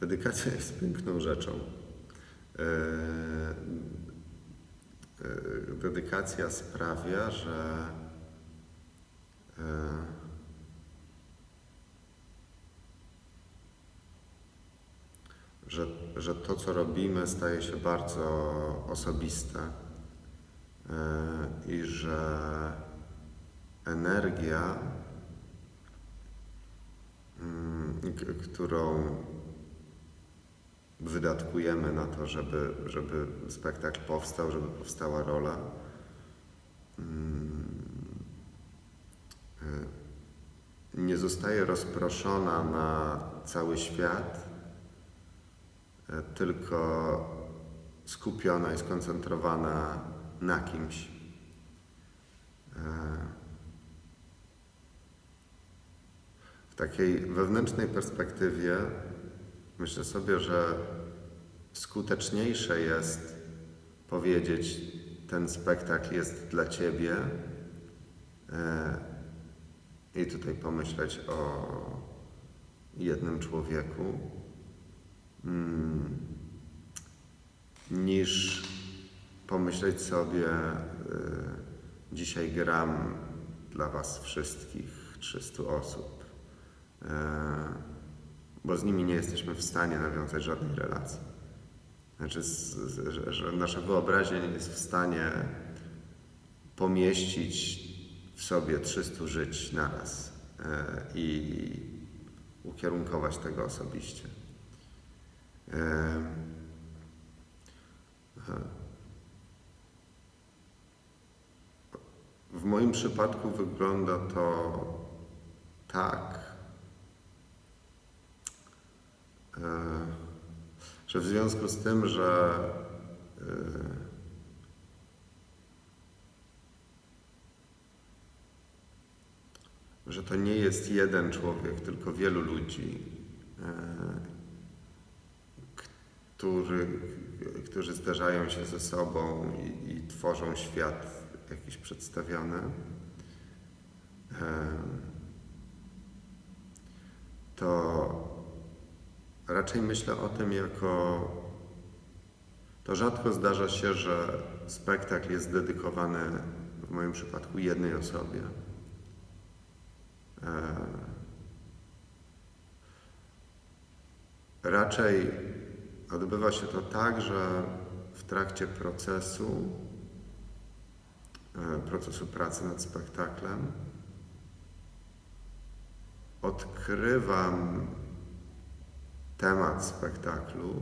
Dedykacja jest piękną rzeczą. E, e, Dedykacja sprawia, że e, że, że to, co robimy, staje się bardzo osobiste i że energia, mm, którą wydatkujemy na to, żeby, żeby spektakl powstał, żeby powstała rola, mm, nie zostaje rozproszona na cały świat, e, tylko skupiona i skoncentrowana na kimś. E, W takiej wewnętrznej perspektywie myślę sobie, że skuteczniejsze jest powiedzieć, ten spektakl jest dla ciebie e, i tutaj pomyśleć o jednym człowieku, mm, niż pomyśleć sobie, e, dzisiaj gram dla was wszystkich 300 osób, e, bo z nimi nie jesteśmy w stanie nawiązać żadnej relacji. Znaczy, że, nasza wyobraźnia nie jest w stanie pomieścić w sobie 300 żyć naraz e, i ukierunkować tego osobiście. E, W moim przypadku wygląda to tak, e, że w związku z tym, że e, że to nie jest jeden człowiek, tylko wielu ludzi, e, który, którzy zderzają się ze sobą i, i tworzą świat jakiś przedstawiony. E, To raczej myślę o tym jako. To rzadko zdarza się, że spektakl jest dedykowany w moim przypadku jednej osobie. E, Raczej odbywa się to tak, że w trakcie procesu, e, procesu pracy nad spektaklem, odkrywam temat spektaklu,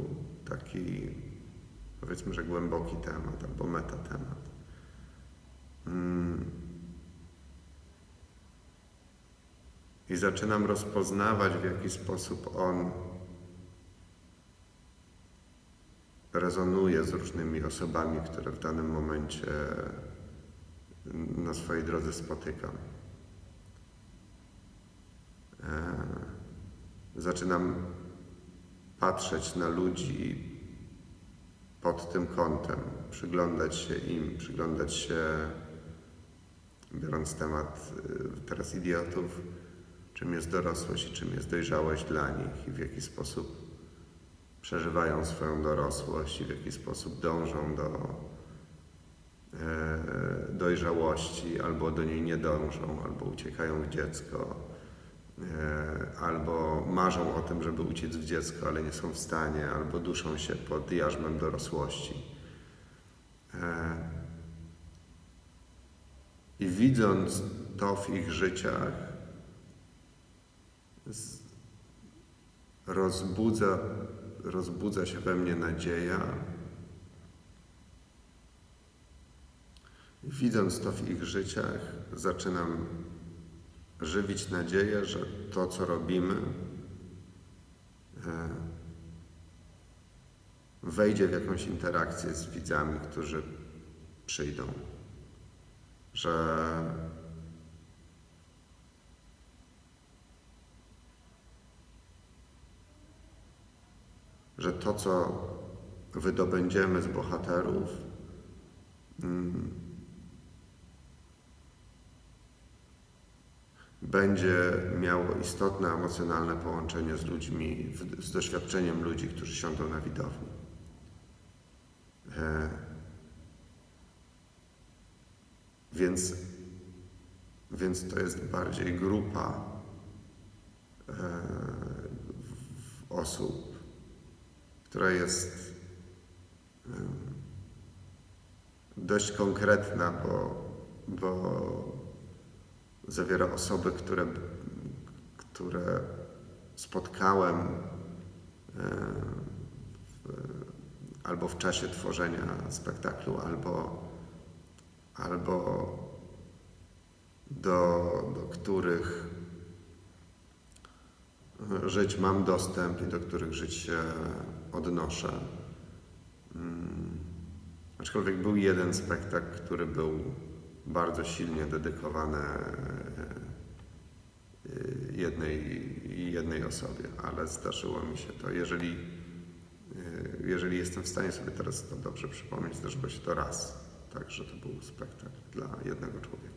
taki powiedzmy, że głęboki temat albo metatemat. Mm. I zaczynam rozpoznawać, w jaki sposób on rezonuje z różnymi osobami, które w danym momencie na swojej drodze spotykam. E, Zaczynam patrzeć na ludzi pod tym kątem, przyglądać się im, przyglądać się, biorąc temat y, teraz idiotów, czym jest dorosłość i czym jest dojrzałość dla nich i w jaki sposób przeżywają swoją dorosłość i w jaki sposób dążą do e, dojrzałości, albo do niej nie dążą, albo uciekają w dziecko, albo marzą o tym, żeby uciec w dziecko, ale nie są w stanie, albo duszą się pod jarzmem dorosłości. E, I widząc to w ich życiach, rozbudza, rozbudza się we mnie nadzieja. Widząc to w ich życiach, zaczynam żywić nadzieję, że to, co robimy, e, wejdzie w jakąś interakcję z widzami, którzy przyjdą. Że że to, co wydobędziemy z bohaterów, będzie miało istotne emocjonalne połączenie z ludźmi, z doświadczeniem ludzi, którzy siądą na widowni. E, Więc, więc to jest bardziej grupa e, osób, która jest dość konkretna, bo, bo zawiera osoby, które, które spotkałem e, w, albo w czasie tworzenia spektaklu, albo, albo do, do których żyć mam dostęp i do których żyć się odnoszę. Mm, Aczkolwiek był jeden spektakl, który był bardzo silnie dedykowany e, jednej, jednej osobie, ale zdarzyło mi się to. Jeżeli, e, jeżeli jestem w stanie sobie teraz to dobrze przypomnieć, zdarzyło się to raz. Także to był spektakl dla jednego człowieka.